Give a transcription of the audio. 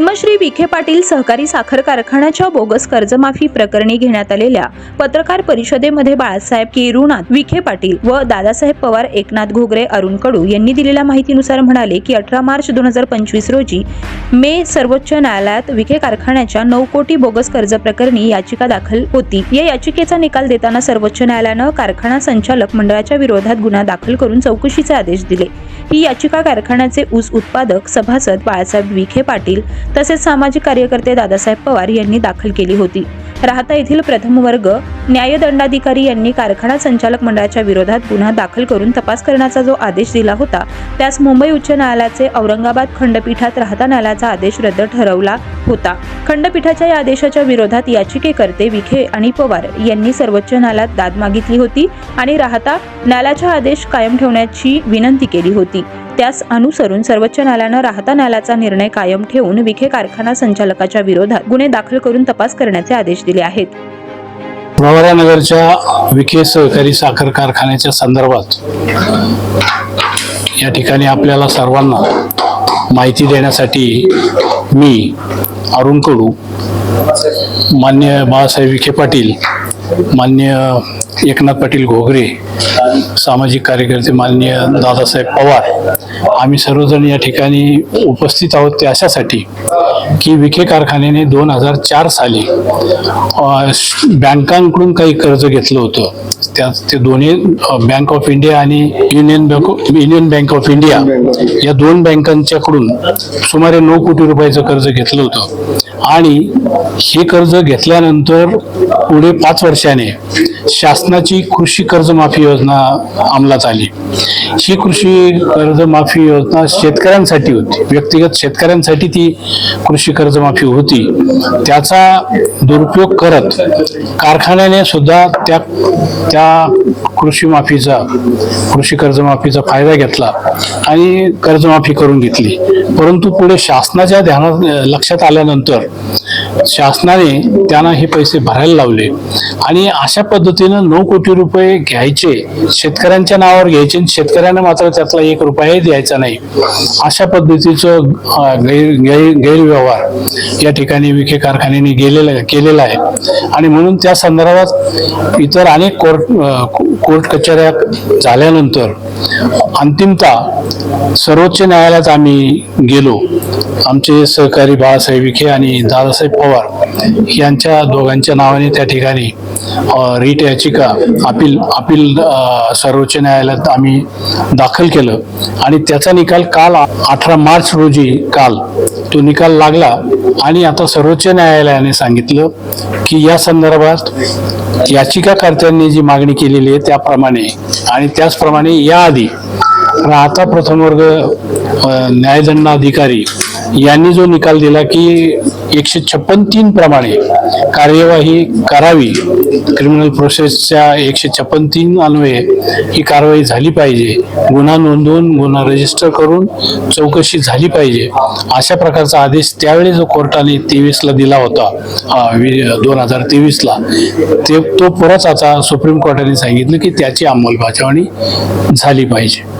पद्मश्री विखे पाटील सहकारी साखर कारखान्याच्या बोगस कर्जमाफी प्रकरणी घेण्यात आलेल्या पत्रकार परिषदेमध्ये बाळासाहेब केरुनाथ विखे पाटील व दादासाहेब पवार एकनाथ घोगरे अरुण कडू यांनी दिलेल्या माहितीनुसार म्हणाले की अठरा मार्च दोन हजार पंचवीस रोजी मे सर्वोच्च न्यायालयात विखे कारखान्याच्या नऊ कोटी बोगस कर्ज प्रकरणी याचिका दाखल होती. या याचिकेचा निकाल देताना सर्वोच्च न्यायालयानं कारखाना संचालक मंडळाच्या विरोधात गुन्हा दाखल करून चौकशीचे आदेश दिले. ही याचिका कारखान्याचे ऊस उत्पादक सभासद बाळासाहेब विखे पाटील तसेच सामाजिक कार्यकर्ते दादासाहेब पवार यांनी दाखल केली होती. राहता येथील प्रथम वर्ग न्यायदंडाधिकारी यांनी कारखाना संचालक मंडळाच्या विरोधात गुन्हा दाखल करून तपास करण्याचा जो आदेश दिला होता त्यास मुंबई उच्च न्यायालयाचे औरंगाबाद खंडपीठात राहता न्यायालयाचा आदेश रद्द ठरवला होता. खंडपीठाच्या या आदेशाच्या विरोधात याचिकेकर्ते विखे आणि पवार यांनी सर्वोच्च न्यायालयात दाद मागितली होती आणि राहता न्यायालयाचा आदेश कायम ठेवण्याची विनंती केली होती. त्यास अनुसरून सर्वोच्च न्यायालयानं राहता न्यायालयाचा निर्णय कायम ठेवून विखे कारखाना संचालकाच्या विरोधात गुन्हे दाखल करून तपास करण्याचे आदेश दिले आहेत. प्रवरानगरच्या विखे सहकारी साखर कारखान्याच्या संदर्भात या ठिकाणी आपल्याला सर्वांना माहिती देण्यासाठी मी अरुण कडू मान्य बाळासाहेब विखे पाटील मान्य एकनाथ पाटील घोगरे सामाजिक कार्यकर्ते माननीय दादासाहेब पवार आम्ही सर्वजण या ठिकाणी उपस्थित आहोत ते अशासाठी की विखे कारखान्याने दोन हजार चार साली बँकांकडून काही कर्ज घेतलं होतं. त्यात ते दोन्ही बँक ऑफ इंडिया आणि Union Bank Union Bank of India या दोन बँकांच्याकडून सुमारे नऊ कोटी रुपयाचं कर्ज घेतलं होतं. आणि हे कर्ज घेतल्यानंतर पुढे पाच वर्षाने शासनाची कृषी कर्जमाफी योजना अंमलात आली. ही कृषी कर्जमाफी योजना शेतकऱ्यांसाठी होती. व्यक्तिगत शेतकऱ्यांसाठी ती कृषी कर्जमाफी होती. त्याचा दुरुपयोग करत कारखान्याने सुद्धा त्या त्या कृषी माफीचा कृषी कर्जमाफीचा फायदा घेतला आणि कर्जमाफी करून घेतली. परंतु पुढे शासनाच्या ध्यानात लक्षात आल्यानंतर शासनाने त्यांना हे पैसे भरायला लावले आणि अशा पद्धतीनं नऊ कोटी रुपये घ्यायचे शेतकऱ्यांच्या नावावर घ्यायचे आणि शेतकऱ्यांना मात्र त्यातला एक रुपयाही द्यायचा नाही. अशा पद्धतीचं गैर गैरव्यवहार या ठिकाणी विखे कारखान्याने गेलेला केलेला आहे. आणि म्हणून त्या संदर्भात इतर अनेक कोर्ट कोर्ट कचऱ्या झाल्यानंतर अंतिमता सर्वोच्च न्यायालयात आम्ही गेलो. आमचे सहकारी बाळासाहेब विखे आणि दादासाहेब पवार यांच्या दोघांच्या नावाने त्या ठिकाणी रीट याचिका अपील अपील सर्वोच्च न्यायालयात आम्ही दाखल केलं. आणि त्याचा निकाल काल अठरा मार्च रोजी काल तो निकाल लागला आणि आता सर्वोच्च न्यायालयाने सांगितलं की या संदर्भात याचिकाकर्त्यांनी जी मागणी केलेली आहे त्याप्रमाणे आणि त्याचप्रमाणे याआधी आता प्रथम वर्ग न्यायदंडाधिकारी यांनी जो निकाल दिला की एकशे छप्पन तीन प्रमाणे कार्यवाही करावी क्रिमिनल प्रोसेसच्या एकशे छप्पन तीन अन्वये ही कारवाई झाली पाहिजे गुन्हा नोंदवून गुन्हा रजिस्टर करून चौकशी झाली पाहिजे अशा प्रकारचा आदेश त्यावेळी जो कोर्टाने तेवीसला दिला होता दोन हजार तेवीसला ते तो पुराच आता सुप्रीम कोर्टाने सांगितलं की त्याची अंमलबजावणी झाली पाहिजे.